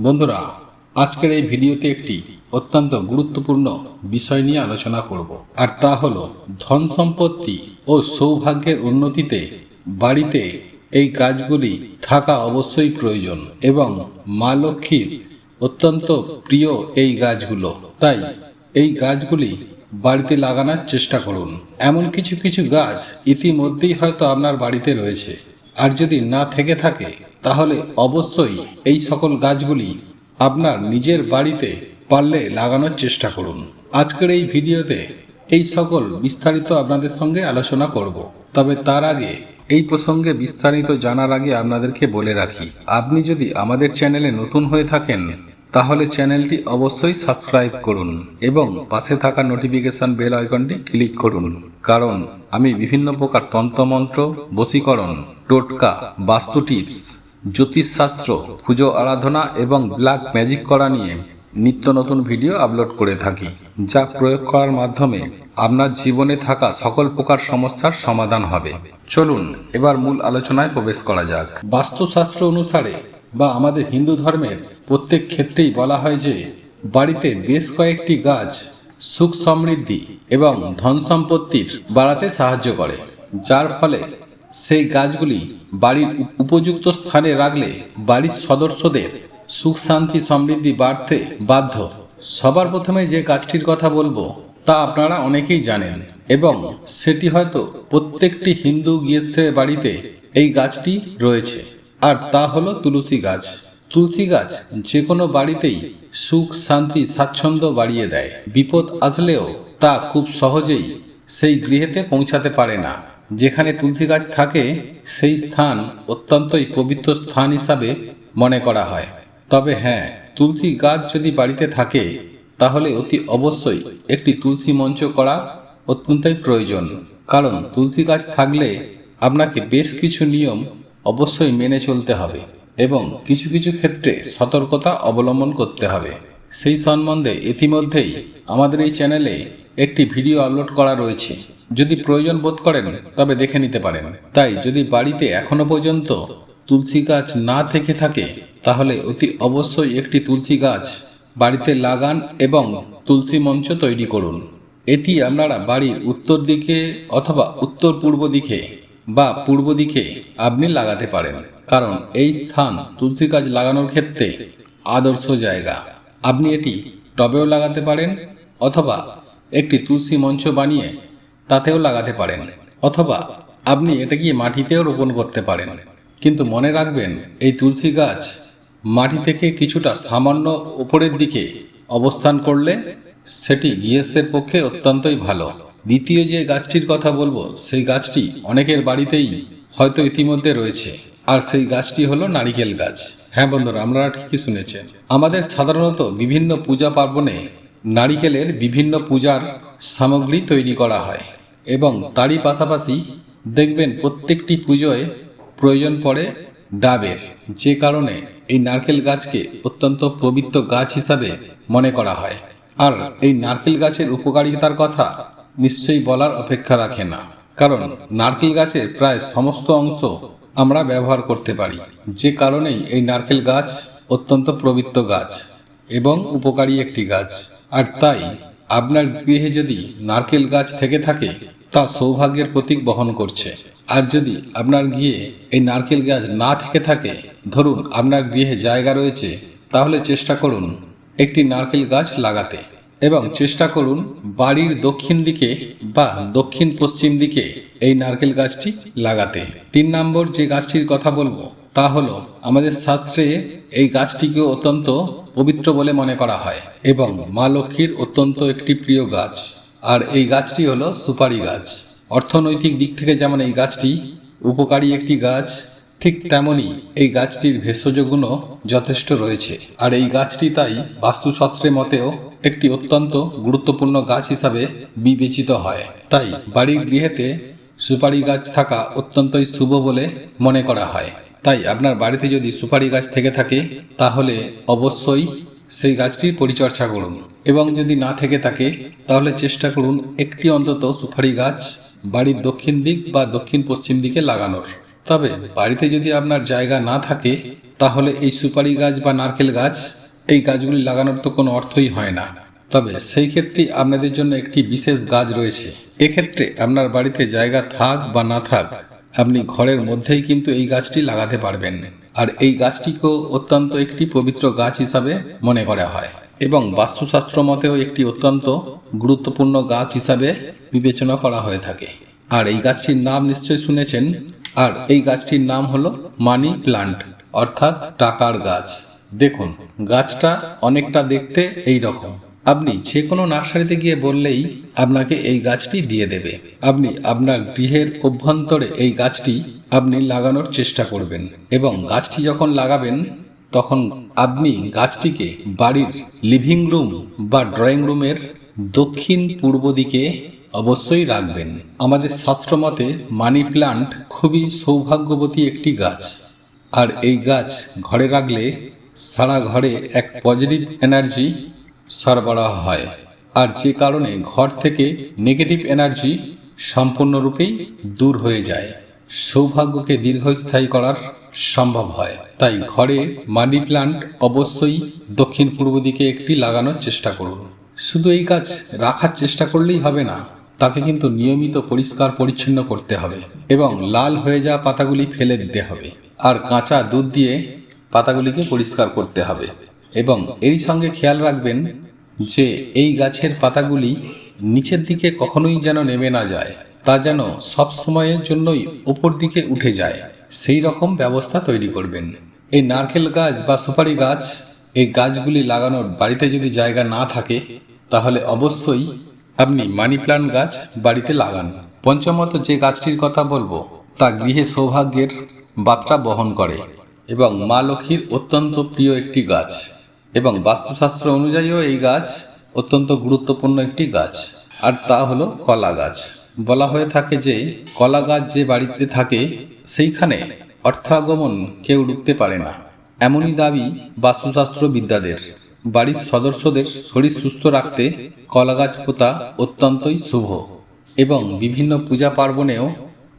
বন্ধুরা, আজকের এই ভিডিওতে একটি অত্যন্ত গুরুত্বপূর্ণ বিষয় নিয়ে আলোচনা করব। আর তা হল ধন সম্পত্তি ও সৌভাগ্যের উন্নতিতে বাড়িতে এই গাছগুলি থাকা অবশ্যই প্রয়োজন এবং মা লক্ষ্মীর অত্যন্ত প্রিয় এই গাছগুলো। তাই এই গাছগুলি বাড়িতে লাগানোর চেষ্টা করুন। এমন কিছু কিছু গাছ ইতিমধ্যেই হয়তো আপনার বাড়িতে রয়েছে। আর যদি না থেকে থাকে তাহলে অবশ্যই এই সকল গাছগুলি আপনার নিজের বাড়িতে পারলে লাগানোর চেষ্টা করুন। আজকের এই ভিডিওতে এই সকল বিস্তারিত আপনাদের সঙ্গে আলোচনা করব। তবে তার আগে এই প্রসঙ্গে বিস্তারিত জানার আগে আপনাদেরকে বলে রাখি, আপনি যদি আমাদের চ্যানেলে নতুন হয়ে থাকেন, তাহলে চ্যানেলটি অবশ্যই সাবস্ক্রাইব করুন এবং পাশে থাকা নোটিফিকেশন বেল আইকনটি ক্লিক করুন। কারণ আমি বিভিন্ন প্রকার তন্ত্রমন্ত্র, বশীকরণ, টোটকা, বাস্তু টিপস জ্যোতিষশাস্ত্র, পুজো আরাধনা এবং ব্ল্যাক ম্যাজিক করা নিয়ে নিত্য নতুন ভিডিও আপলোড করে থাকি, যা প্রয়োগ করার মাধ্যমে আপনার জীবনে থাকা সকল প্রকার সমস্যার সমাধান হবে। চলুন, এবার মূল আলোচনায় প্রবেশ করা যাক। বাস্তুশাস্ত্র অনুসারে বা আমাদের হিন্দু ধর্মের প্রত্যেক ক্ষেত্রেই বলা হয় যে, বাড়িতে বেশ কয়েকটি গাছ সুখ সমৃদ্ধি এবং ধন সম্পত্তির বাড়াতে সাহায্য করে, যার ফলে সেই গাছগুলি বাড়ির উপযুক্ত স্থানে রাখলে বাড়ির সদস্যদের সুখ, শান্তি, সমৃদ্ধি বাড়তে বাধ্য। সবার প্রথমে যে গাছটির কথা বলব তা আপনারা অনেকেই জানেন এবং সেটি হয়তো প্রত্যেকটি হিন্দু গৃহস্থের বাড়িতে এই গাছটি রয়েছে। আর তা হলো তুলসী গাছ। তুলসী গাছ যে কোনো বাড়িতেই সুখ, শান্তি, স্বাচ্ছন্দ্য বাড়িয়ে দেয়। বিপদ আসলেও তা খুব সহজেই সেই গৃহেতে পৌঁছাতে পারে না। যেখানে তুলসী গাছ থাকে, সেই স্থান অত্যন্তই পবিত্র স্থান হিসাবে মনে করা হয়। তবে হ্যাঁ তুলসী গাছ যদি বাড়িতে থাকে, তাহলে অতি অবশ্যই একটি তুলসী মঞ্চ করা অত্যন্তই প্রয়োজন। কারণ তুলসী গাছ থাকলে আপনাকে বেশ কিছু নিয়ম অবশ্যই মেনে চলতে হবে এবং কিছু কিছু ক্ষেত্রে সতর্কতা অবলম্বন করতে হবে। সেই সম্বন্ধে ইতিমধ্যেই আমাদের এই চ্যানেলে একটি ভিডিও আপলোড করা রয়েছে। যদি প্রয়োজন বোধ করেন, তবে দেখে নিতে পারেন। তাই যদি বাড়িতে এখনও পর্যন্ত তুলসী গাছ না থেকে থাকে, তাহলে অতি অবশ্যই একটি তুলসী গাছ বাড়িতে লাগান এবং তুলসী মঞ্চ তৈরি করুন। এটি আপনারা বাড়ির উত্তর দিকে অথবা উত্তর পূর্ব দিকে বা পূর্ব দিকে আপনি লাগাতে পারেন। কারণ এই স্থান তুলসী গাছ লাগানোর ক্ষেত্রে আদর্শ জায়গা। আপনি এটি টবেও লাগাতে পারেন অথবা একটি তুলসী মঞ্চ বানিয়ে তাতেও লাগাতে পারেন। অথবা আপনি এটাকে মাটিতেও রোপণ করতে পারেন। কিন্তু মনে রাখবেন, এই তুলসী গাছ মাটি থেকে কিছুটা সামান্য উপরের দিকে অবস্থান করলে সেটি গৃহস্থের পক্ষে অত্যন্তই ভালো। দ্বিতীয় যে গাছটির কথা বলব, সেই গাছটি অনেকের বাড়িতেই হয়তো ইতিমধ্যে রয়েছে। আর সেই গাছটি হলো নারিকেল গাছ। হ্যাঁ বন্ধুরা আপনারা ঠিকই শুনেছেন আমাদের সাধারণত বিভিন্ন পূজা পার্বণে নারিকেলের বিভিন্ন পূজার সামগ্রী তৈরি করা হয় এবং তারই পাশাপাশি দেখবেন প্রত্যেকটি পুজোয় প্রয়োজন পড়ে ডাবের, যে কারণে এই নারকেল গাছকে অত্যন্ত পবিত্র গাছ হিসাবে মনে করা হয়। আর এই নারকেল গাছের উপকারিতার কথা নিশ্চয়ই বলার অপেক্ষা রাখে না। কারণ নারকেল গাছের প্রায় সমস্ত অংশ আমরা ব্যবহার করতে পারি। যে কারণেই এই নারকেল গাছ অত্যন্ত পবিত্র গাছ এবং উপকারী একটি গাছ। আর তাই আপনার গৃহে যদি নারকেল গাছ থেকে থাকে, তা সৌভাগ্যের প্রতীক বহন করছে। আর যদি আপনার গৃহে এই নারকেল গাছ না থেকে থাকে, ধরুন আপনার গৃহে জায়গা রয়েছে, তাহলে চেষ্টা করুন একটি নারকেল গাছ লাগাতে। এবং চেষ্টা করুন বাড়ির দক্ষিণ দিকে বা দক্ষিণ পশ্চিম দিকে এই নারকেল গাছটি লাগাতে। তিন নম্বর যে গাছটির কথা বলব, তা হলো আমাদের শাস্ত্রে এই গাছটিকে অত্যন্ত পবিত্র বলে মনে করা হয় এবং মা লক্ষ্মীর অত্যন্ত একটি প্রিয় গাছ। আর এই গাছটি হলো সুপারি গাছ। অর্থনৈতিক দিক থেকে যেমন এই গাছটি উপকারী একটি গাছ ঠিক তেমনি এই গাছটির ভেষজ গুণও যথেষ্ট রয়েছে। আর এই গাছটি তাই বাস্তুশাস্ত্রের মতেও একটি অত্যন্ত গুরুত্বপূর্ণ গাছ হিসাবে বিবেচিত হয়। তাই বাড়ির গৃহেতে সুপারি গাছ থাকা অত্যন্তই শুভ বলে মনে করা হয়। তাই আপনার বাড়িতে যদি সুপারি গাছ থেকে থাকে, তাহলে অবশ্যই সেই গাছটির পরিচর্যা করুন। এবং যদি না থেকে থাকে, তাহলে চেষ্টা করুন একটি অন্তত সুপারি গাছ বাড়ির দক্ষিণ দিক বা দক্ষিণ পশ্চিম দিকে লাগানোর। তবে বাড়িতে যদি আপনার জায়গা না থাকে, তাহলে এই সুপারি গাছ বা নারকেল গাছ, এই গাছগুলি লাগানোর তো কোনো অর্থই হয় না। তবে সেই ক্ষেত্রে আপনাদের জন্য একটি বিশেষ গাছ রয়েছে। এক্ষেত্রে আপনার বাড়িতে জায়গা থাক বা না থাক, আপনি ঘরের মধ্যেই কিন্তু এই গাছটি লাগাতে পারবেন। আর এই গাছটিকেও অত্যন্ত একটি পবিত্র গাছ হিসাবে মনে করা হয় এবং বাস্তুশাস্ত্র মতেও একটি অত্যন্ত গুরুত্বপূর্ণ গাছ হিসাবে বিবেচনা করা হয়ে থাকে। আর এই গাছটির নাম নিশ্চয়ই শুনেছেন আর এই গাছটির নাম হলো মানি প্লান্ট, অর্থাৎ টাকার গাছ। দেখুন, গাছটা অনেকটা দেখতে এই রকম। আপনি যে কোনো নার্সারিতে গিয়ে বললেই আপনাকে এই গাছটি দিয়ে দেবে। আপনি আপনার গৃহের অভ্যন্তরে এই গাছটি আপনি লাগানোর চেষ্টা করবেন এবং গাছটি যখন লাগাবেন, তখন আপনি গাছটিকে বাড়ির লিভিং রুম বা ড্রয়িং রুমের দক্ষিণ পূর্ব দিকে অবশ্যই রাখবেন। আমাদের শাস্ত্রমতে মানি প্লান্ট খুবই সৌভাগ্যবতী একটি গাছ। আর এই গাছ ঘরে রাখলে সারা ঘরে এক পজিটিভ এনার্জি সরবরাহ হয়। আর যে কারণে ঘর থেকে নেগেটিভ এনার্জি সম্পূর্ণরূপেই দূর হয়ে যায়। সৌভাগ্যকে দীর্ঘস্থায়ী করার সম্ভব হয়। তাই ঘরে মানি প্লান্ট অবশ্যই দক্ষিণ পূর্ব দিকে একটি লাগানোর চেষ্টা করুন। শুধু এই গাছ রাখার চেষ্টা করলেই হবে না তাকে কিন্তু নিয়মিত পরিষ্কার পরিচ্ছন্ন করতে হবে এবং লাল হয়ে যাওয়া পাতাগুলি ফেলে দিতে হবে। আর কাঁচা দুধ দিয়ে পাতাগুলিকে পরিষ্কার করতে হবে। এবং এরই সঙ্গে খেয়াল রাখবেন যে এই গাছের পাতাগুলি নিচের দিকে কখনোই যেন নেমে না যায়, তা যেন সব সময়ের জন্যই উপর দিকে উঠে যায়। সেই রকম ব্যবস্থা তৈরি করবেন। এই নারকেল গাছ বা সুপারি গাছ, এই গাছগুলি লাগানোর বাড়িতে যদি জায়গা না থাকে, তাহলে অবশ্যই আপনি মানি প্লান্ট গাছ বাড়িতে লাগান। পঞ্চমত যে গাছটির কথা বলব, তা গৃহে সৌভাগ্যের বার্তা বহন করে এবং মা লক্ষ্মীর অত্যন্ত প্রিয় একটি গাছ এবং বাস্তুশাস্ত্র অনুযায়ীও এই গাছ অত্যন্ত গুরুত্বপূর্ণ একটি গাছ। আর তা হলো কলা গাছ। বলা হয়ে থাকে যে, কলা গাছ যে বাড়িতে থাকে, সেইখানে অর্থাগমন কেউ রুখতে পারে না। এমনই দাবি বাস্তুশাস্ত্র বিদ্যাদের বাড়ির সদস্যদের শরীর সুস্থ রাখতে কলা গাছ পোতা অত্যন্তই শুভ এবং বিভিন্ন পূজা পার্বণেও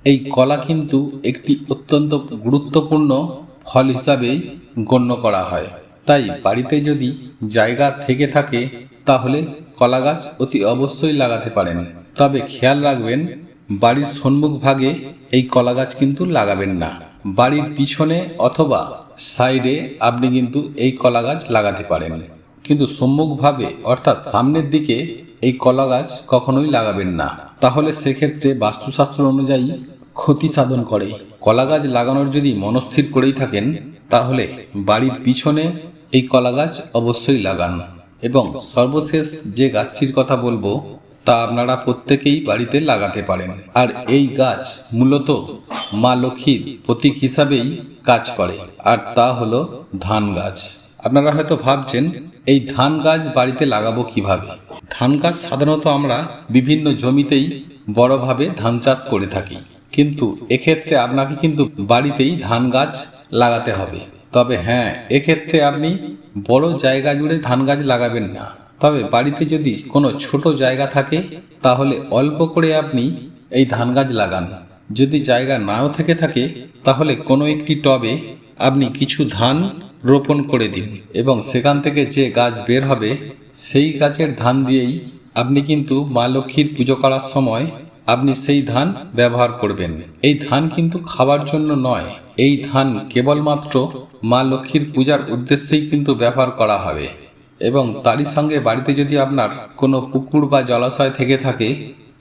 এই কলা কিন্তু একটি অত্যন্ত গুরুত্বপূর্ণ ফল হিসাবেই গণ্য করা হয়। তাই বাড়িতে যদি জায়গা থেকে থাকে, তাহলে কলা গাছ অতি অবশ্যই লাগাতে পারেন। তবে খেয়াল রাখবেন, বাড়ির সম্মুখ ভাগে এই কলা গাছ কিন্তু লাগাবেন না। বাড়ির পিছনে অথবা সাইডে আপনি কিন্তু এই কলা গাছ লাগাতে পারেন। কিন্তু সম্মুখভাবে অর্থাৎ সামনের দিকে, এই কলা গাছ কখনোই লাগাবেন না। তাহলে সেক্ষেত্রে বাস্তুশাস্ত্র অনুযায়ী ক্ষতি সাধন করে। কলা গাছ লাগানোর যদি মনস্থির করেই থাকেন, তাহলে বাড়ির পিছনে এই কলা গাছ অবশ্যই লাগান। এবং সর্বশেষ যে গাছটির কথা বলব তা আপনারা প্রত্যেকেই বাড়িতে লাগাতে পারেন। আর এই গাছ মূলত মা লক্ষ্মীর প্রতীক হিসাবেই কাজ করে। আর তা হলো ধান গাছ। আপনারা হয়তো ভাবছেন, এই ধান গাছ বাড়িতে লাগাবো কীভাবে? ধান গাছ সাধারণত আমরা বিভিন্ন জমিতেই বড়ভাবে ধান চাষ করে থাকি। কিন্তু এক্ষেত্রে আপনাকে কিন্তু বাড়িতেই ধান গাছ লাগাতে হবে। তবে হ্যাঁ এক্ষেত্রে আপনি বড় জায়গা জুড়ে ধান গাছ লাগাবেন না। তবে বাড়িতে যদি কোনো ছোট জায়গা থাকে, তাহলে অল্প করে আপনি এই ধান গাছ লাগান। যদি জায়গা নাও থেকে থাকে, তাহলে কোনো একটি টবে আপনি কিছু ধান রোপণ করে দিন এবং সেখান থেকে যে গাছ বের হবে, সেই গাছের ধান দিয়েই আপনি কিন্তু মা লক্ষ্মীর পুজো করার সময় আপনি সেই ধান ব্যবহার করবেন। এই ধান কিন্তু খাবার জন্য নয়, এই ধান কেবলমাত্র মা লক্ষ্মীর পূজার উদ্দেশ্যেই কিন্তু ব্যবহার করা হবে। এবং তারই সঙ্গে বাড়িতে যদি আপনার কোনো পুকুর বা জলাশয় থেকে থাকে,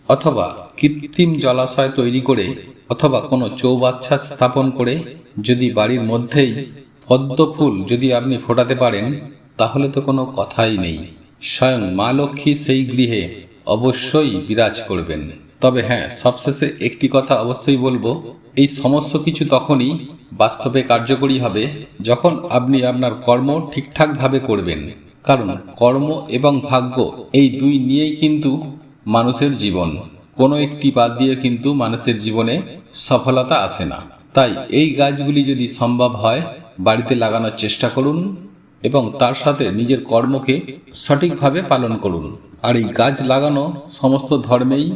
অথবা কৃত্রিম জলাশয় তৈরি করে, অথবা কোনো চৌবাচ্চা স্থাপন করে, যদি বাড়ির মধ্যেই পদ্ম ফুল যদি আপনি ফোটাতে পারেন, তাহলে তো কোনো কথাই নেই। স্বয়ং মা লক্ষ্মী সেই গৃহে অবশ্যই বিরাজ করবেন। তবে হ্যাঁ সবশেষে একটি কথা অবশ্যই বলব, এই সমস্ত কিছু তখনই বাস্তবে কার্যকরী হবে যখন আপনি আপনার কর্ম ঠিকঠাকভাবে করবেন। কারণ কর্ম এবং ভাগ্য এই দুই নিয়েই কিন্তু মানুষের জীবন। কোনো একটি বাদ দিয়ে কিন্তু মানুষের জীবনে সফলতা আসে না। তাই এই গাছগুলি যদি সম্ভব হয়, বাড়িতে লাগানোর চেষ্টা করুন এবং তার সাথে নিজের কর্মকে সঠিকভাবে পালন করুন। আর এই গাছ লাগানো সমস্ত ধর্মেই,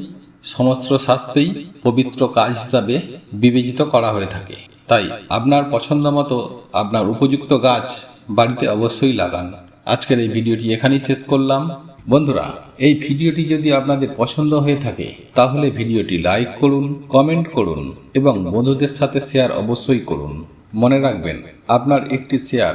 সমস্ত শাস্ত্রেই পবিত্র কাজ হিসাবে বিবেচিত করা হয়ে থাকে। তাই আপনার পছন্দ মতো আপনার উপযুক্ত গাছ বাড়িতে অবশ্যই লাগান। আজকের এই ভিডিওটি এখানেই শেষ করলাম। বন্ধুরা, এই ভিডিওটি যদি আপনাদের পছন্দ হয়ে থাকে, তাহলে ভিডিওটি লাইক করুন, কমেন্ট করুন এবং বন্ধুদের সাথে শেয়ার অবশ্যই করুন। মনে রাখবেন, আপনার একটি শেয়ার